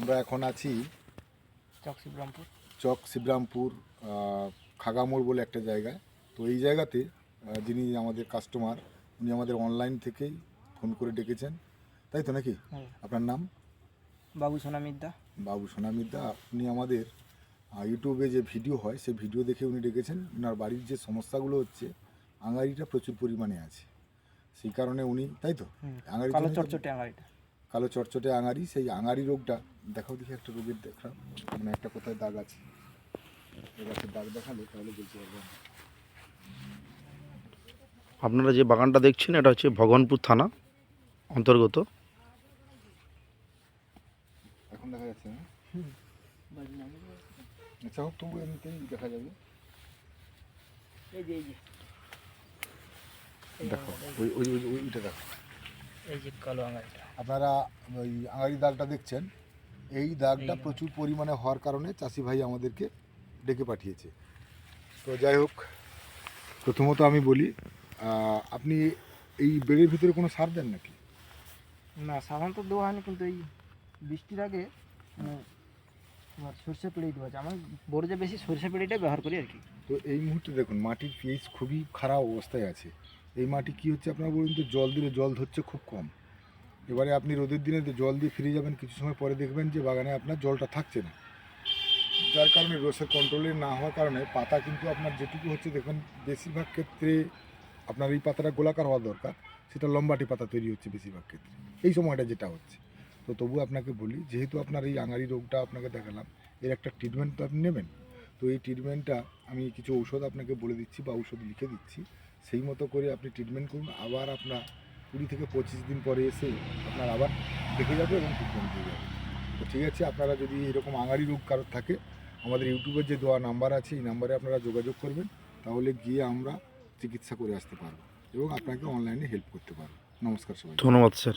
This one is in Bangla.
আমরা এখন আছি চক শিবরামপুর। চক শিবরামপুর খাগামোড় বলে একটা জায়গায় তো এই জায়গাতে যিনি আমাদের কাস্টমার উনি আমাদের অনলাইন থেকেই ফোন করে ডেকেছেন। তাই তো নাকি? হ্যাঁ। আপনার নাম? বাবু সোনা মিদ্দা। বাবু সোনামিদা আপনি আমাদের ইউটিউবে যে ভিডিও হয় সেই ভিডিও দেখে উনি ডেকেছেন। ওনার বাড়ির যে সমস্যাগুলো হচ্ছে আঙারিটা প্রচুর পরিমাণে আছে। সেই কারণে উনি তাই তো? তো- চটচটে আঙারিটা কালো চটচটে আঙারি সেই আঙারি রোগটা দেখাও দেখি একটা রোগের দেখা মানে একটা কোথায় দাগ আছে। এই গাছের দাগ দেখালে তাহলে বলতে পারব আপনারা যে বাগানটা দেখছেন এটা হচ্ছে ভগবানপুর থানা অন্তর্গত। এখন দেখা যাচ্ছে না? আচ্ছা হোক তবু এমনিতেই দেখা যাবে। দেখো ওই ওই ওই- ওইটা দেখো। এই যে কালো আঙারিটা আপনারা ওই আঙারি দাগটা দেখছেন এই দাগটা প্রচুর পরিমাণে হওয়ার কারণে চাষি ভাই আমাদেরকে ডেকে পাঠিয়েছে। তো যাই হোক প্রথমত আমি বলি আপনি এই বেড়ের ভিতরে কোনো সার দেন নাকি? না সাধারণত দেওয়া হয়নি কিন্তু এই বৃষ্টির আগে মানে তোমার সর্ষে পেড়েই দেওয়া আছে আমার বড় যে বেশি সর্ষে পেড়েটাই ব্যবহার করি আর কি। তো এই মুহূর্তে দেখুন মাটির পিএইচ খুবই খারাপ অবস্থায় আছে। এই মাটি কি হচ্ছে আপনার বলুন তো? জল দিলে জল ধরছে খুব কম। এবারে আপনি রোদের দিনে জল দিয়ে ফিরে যাবেন, কিছু সময় পরে দেখবেন যে বাগানে আপনার জলটা থাকছে না। যার কারণে রোসের কন্ট্রোলে না হওয়ার কারণে পাতা কিন্তু আপনার যেটুকু হচ্ছে, দেখুন বেশিরভাগ ক্ষেত্রে আপনার এই পাতাটা গোলাকার হওয়া দরকার, সেটা লম্বাটি পাতা তৈরি হচ্ছে বেশিরভাগ ক্ষেত্রে। এই সময়টা যেটা হচ্ছে। তো তবু আপনাকে বলি, যেহেতু আপনার এই আঙারি রোগটা আপনাকে দেখালাম, এর একটা ট্রিটমেন্ট তো আপনি নেবেন। তো এই ট্রিটমেন্টটা আমি কিছু ঔষধ আপনাকে বলে দিচ্ছি বা ঔষধ লিখে দিচ্ছি। সেই মতো করে আপনি ট্রিটমেন্ট করুন। আবার আপনার কুড়ি থেকে পঁচিশ দিন পরে এসে আপনার আবার দেখে যাবে এবং ট্রিটমেন্ট দিয়ে যাবে। তো ঠিক আছে, আপনারা যদি এরকম আঙারি রোগ কারোর থাকে, আমাদের ইউটিউবের যে দেওয়া নাম্বার আছে, এই নাম্বারে আপনারা যোগাযোগ করবেন। তাহলে গিয়ে আমরা চিকিৎসা করে আসতে পারব এবং আপনাকে অনলাইনে হেল্প করতে পারব। নমস্কার সবাই ধন্যবাদ, স্যার।